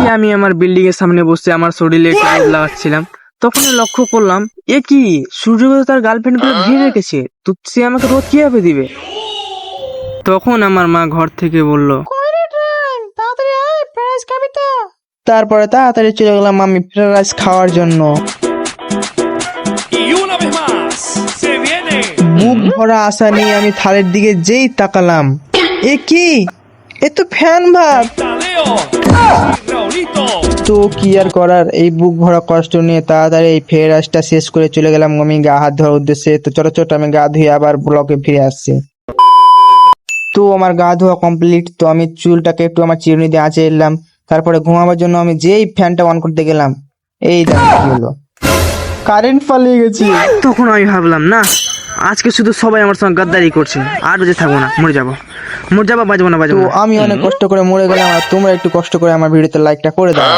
দেখি আমি আমার বিল্ডিং এর সামনে বসে আমার শরীরে রোদ লাগাচ্ছিলাম। তখন লক্ষ্য করলাম এ কি? সূর্য তার গার্লফ্রেন্ডগুলো ঘিরে রেখেছে। তো সে আমাকে রোদ কীভাবে দিবে? তখন আমার মা ঘর থেকে বলল তারপরে তাড়াতাড়ি চলে গেলাম আমি ফ্রাইড রাইস খাওয়ার জন্য. বুক ভরা আশা নিয়ে আমি থালের দিকে যেই তাকালাম। এ কি? এ তো ফ্যান ভাত Raulito. তো কি আর করার? এই বুক ভরা কষ্ট নিয়ে তাড়াতাড়ি এই ফের রাইসটা শেষ করে চলে গেলাম আমি গা হাত ধোয়ার উদ্দেশ্যে। তো চলো ছোট আমি গা ধুয়ে আবার ব্লকে ফিরে আসছি। তো আমার গা ধোয়া কমপ্লিট তো আমি চুলটাকে একটু আমার চিরুনি দিয়ে আঁচে এলাম। তারপরে ঘুমাবার জন্য আমি যেই ফ্যানটা অন করতে গেলাম, এই দেখো কি হলো। কারেন্ট পালিয়ে গেছে। তখন আমি ভাবলাম, না আজকে শুধু সবাই আমার সঙ্গে গাদ্দারি করছে। আর বেঁচে থাকব না মরে যাব। মরে যাব বাজবো না তো বাজবো আমি অনেক কষ্ট করে মরে গেলাম আর তোমরা একটু কষ্ট করে আমার ভিডিওতে লাইকটা করে দাও।